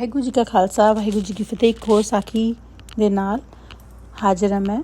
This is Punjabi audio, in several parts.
ਵਾਹਿਗੁਰੂ ਜੀ ਕਾ ਖਾਲਸਾ, ਵਾਹਿਗੁਰੂ ਜੀ ਕੀ ਫਤਿਹ। ਇੱਕ ਹੋਰ ਸਾਖੀ ਦੇ ਨਾਲ ਹਾਜ਼ਰ ਹਾਂ ਮੈਂ।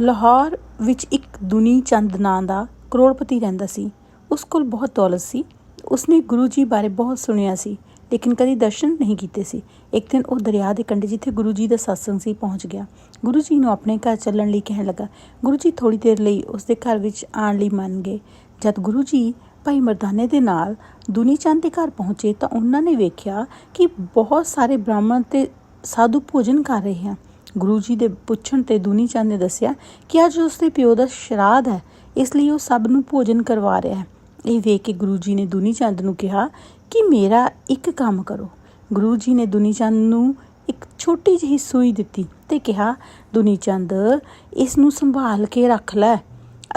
ਲਾਹੌਰ ਵਿੱਚ ਇੱਕ ਦੁਨੀ ਚੰਦ ਨਾਂ ਦਾ ਕਰੋੜਪਤੀ ਰਹਿੰਦਾ ਸੀ। ਉਸ ਕੋਲ ਬਹੁਤ ਦੌਲਤ ਸੀ। ਉਸਨੇ ਗੁਰੂ ਜੀ ਬਾਰੇ ਬਹੁਤ ਸੁਣਿਆ ਸੀ, ਲੇਕਿਨ ਕਦੀ ਦਰਸ਼ਨ ਨਹੀਂ ਕੀਤੇ ਸੀ। ਇੱਕ ਦਿਨ ਉਹ ਦਰਿਆ ਦੇ ਕੰਢੇ ਜਿੱਥੇ ਗੁਰੂ ਜੀ ਦਾ ਸਤਸੰਗ ਸੀ ਪਹੁੰਚ ਗਿਆ। ਗੁਰੂ ਜੀ ਨੂੰ ਆਪਣੇ ਘਰ ਚੱਲਣ ਲਈ ਕਹਿਣ ਲੱਗਾ। ਗੁਰੂ ਜੀ ਥੋੜੀ ਦੇਰ ਲਈ ਉਸ ਦੇ ਘਰ ਵਿੱਚ ਆਉਣ ਲਈ ਮੰਨ ਗਏ। ਜਦ ਗੁਰੂ ਜੀ ਭਾਈ ਮਰਦਾਨੇ ਦੇ ਨਾਲ ਦੁਨੀ ਚੰਦ ਦੇ ਘਰ ਪਹੁੰਚੇ ਤਾਂ ਉਹਨਾਂ ਨੇ ਵੇਖਿਆ ਕਿ ਬਹੁਤ ਸਾਰੇ ਬ੍ਰਾਹਮਣ ਤੇ ਸਾਧੂ ਭੋਜਨ ਕਰ ਰਹੇ ਹਨ। ਗੁਰੂ ਜੀ ਦੇ ਪੁੱਛਣ ਤੇ ਦੁਨੀ ਚੰਦ ਨੇ ਦੱਸਿਆ ਕਿ ਅੱਜ ਉਸਦੇ ਪਿਓ ਦਾ ਸ਼ਰਾਧ ਹੈ, ਇਸ ਲਈ ਉਹ ਸਭ ਨੂੰ ਭੋਜਨ ਕਰਵਾ ਰਿਹਾ ਹੈ। ਇਹ ਵੇਖ ਕੇ ਗੁਰੂ ਜੀ ਨੇ ਦੁਨੀ ਚੰਦ ਨੂੰ ਕਿਹਾ ਕਿ ਮੇਰਾ ਇੱਕ ਕੰਮ ਕਰੋ। ਗੁਰੂ ਜੀ ਨੇ ਦੁਨੀ ਚੰਦ ਨੂੰ ਇੱਕ ਛੋਟੀ ਜਿਹੀ ਸੂਈ ਦਿੱਤੀ ਤੇ ਕਿਹਾ, ਦੁਨੀ ਚੰਦ, ਇਸ ਨੂੰ ਸੰਭਾਲ ਕੇ ਰੱਖ ਲੈ।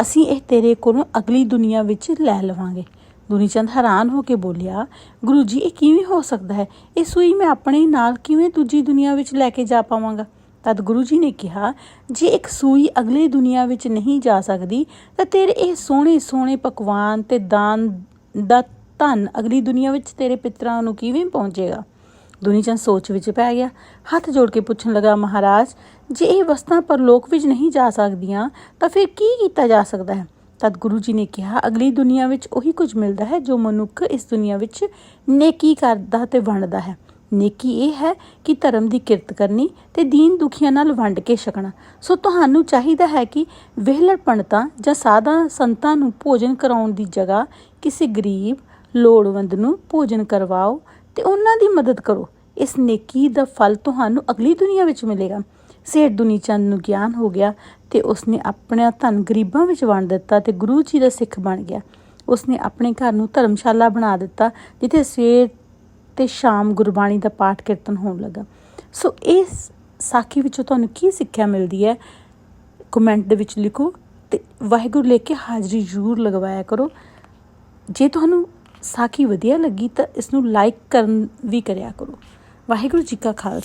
ਅਸੀਂ ਇਹ ਤੇਰੇ ਕੋਲੋਂ ਅਗਲੀ ਦੁਨੀਆ ਵਿੱਚ ਲੈ ਲਵਾਂਗੇ। ਦੁਨੀਚੰਦ ਹੈਰਾਨ ਹੋ ਕੇ ਬੋਲਿਆ, ਗੁਰੂ ਜੀ, ਇਹ ਕਿਵੇਂ ਹੋ ਸਕਦਾ ਹੈ? ਇਹ ਸੂਈ ਮੈਂ ਆਪਣੇ ਨਾਲ ਕਿਵੇਂ ਦੂਜੀ ਦੁਨੀਆ ਵਿੱਚ ਲੈ ਕੇ ਜਾ ਪਾਵਾਂਗਾ? ਤਦ ਗੁਰੂ ਜੀ ਨੇ ਕਿਹਾ, ਜੇ ਇੱਕ ਸੂਈ ਅਗਲੀ ਦੁਨੀਆ ਵਿੱਚ ਨਹੀਂ ਜਾ ਸਕਦੀ, ਤਾਂ ਤੇਰੇ ਇਹ ਸੋਹਣੇ ਸੋਹਣੇ ਪਕਵਾਨ ਤੇ ਦਾਨ ਦਾ ਧਨ ਅਗਲੀ ਦੁਨੀਆ ਵਿੱਚ ਤੇਰੇ ਪਿਤਰਾਂ ਨੂੰ ਕਿਵੇਂ ਪਹੁੰਚੇਗਾ? ਦੁਨੀਚੰਦ ਸੋਚ ਵਿੱਚ ਪੈ ਗਿਆ। ਹੱਥ ਜੋੜ ਕੇ ਪੁੱਛਣ ਲੱਗਾ, ਮਹਾਰਾਜ, ਜੇ ਇਹ ਵਸਤਾਂ ਪਰਲੋਕ ਵਿੱਚ ਨਹੀਂ ਜਾ ਸਕਦੀਆਂ, ਤਾਂ ਫਿਰ ਕੀ ਕੀਤਾ ਜਾ ਸਕਦਾ ਹੈ? ਤਦ ਗੁਰੂ ਜੀ ਨੇ ਕਿਹਾ, ਅਗਲੀ ਦੁਨੀਆ ਵਿੱਚ ਉਹੀ ਕੁਝ ਮਿਲਦਾ ਹੈ ਜੋ ਮਨੁੱਖ ਇਸ ਦੁਨੀਆ ਵਿੱਚ ਨੇਕੀ ਕਰਦਾ ਤੇ ਵੰਡਦਾ ਹੈ। ਨੇਕੀ ਇਹ ਹੈ ਕਿ ਧਰਮ ਦੀ ਕਿਰਤ ਕਰਨੀ ਤੇ ਦੀਨ ਦੁਖੀਆਂ ਨਾਲ ਵੰਡ ਕੇ ਛਕਣਾ। ਸੋ ਤੁਹਾਨੂੰ ਚਾਹੀਦਾ ਹੈ ਕਿ ਵਿਹਲੜ ਪੰਡਤਾਂ ਜਾਂ ਸਾਧਾ ਸੰਤਾਂ ਨੂੰ ਭੋਜਨ ਕਰਾਉਣ ਦੀ ਜਗ੍ਹਾ ਕਿਸੇ ਗਰੀਬ, ਲੋੜਵੰਦ ਨੂੰ ਭੋਜਨ ਕਰਵਾਓ ਤੇ ਉਹਨਾਂ ਦੀ ਮਦਦ ਕਰੋ। ਇਸ ਨੇਕੀ ਦਾ ਫਲ ਤੁਹਾਨੂੰ ਅਗਲੀ ਦੁਨੀਆ ਵਿੱਚ ਮਿਲੇਗਾ। ਸੇਠ ਦੁਨੀ ਚੰਦ ਨੂੰ ਗਿਆਨ ਹੋ ਗਿਆ ਤੇ ਉਸਨੇ ਆਪਣਾ ਧਨ ਗਰੀਬਾਂ ਵਿੱਚ ਵੰਡ ਦਿੱਤਾ ਤੇ ਗੁਰੂ ਜੀ ਦਾ ਸਿੱਖ ਬਣ ਗਿਆ। ਉਸਨੇ ਆਪਣੇ ਘਰ ਨੂੰ ਧਰਮਸ਼ਾਲਾ ਬਣਾ ਦਿੱਤਾ, ਜਿੱਥੇ ਸਵੇਰ ਤੇ ਸ਼ਾਮ ਗੁਰਬਾਣੀ ਦਾ ਪਾਠ ਕੀਰਤਨ ਹੋਣ ਲੱਗਾ। ਸੋ ਇਸ ਸਾਖੀ ਵਿੱਚੋਂ ਤੁਹਾਨੂੰ ਕੀ ਸਿੱਖਿਆ ਮਿਲਦੀ ਹੈ? ਕਮੈਂਟ ਦੇ ਵਿੱਚ ਲਿਖੋ ਤੇ ਵਾਹਿਗੁਰੂ ਲੈ ਕੇ ਹਾਜ਼ਰੀ ਜ਼ਰੂਰ ਲਗਵਾਇਆ ਕਰੋ। ਜੇ ਤੁਹਾਨੂੰ ਸਾਖੀ ਵਧੀਆ ਲੱਗੀ ਤਾਂ ਇਸ ਨੂੰ ਲਾਈਕ ਕਰਨ ਵੀ ਕਰਿਆ ਕਰੋ। ਵਾਹਿਗੁਰੂ ਜੀ ਕਾ ਖਾਲਸਾ।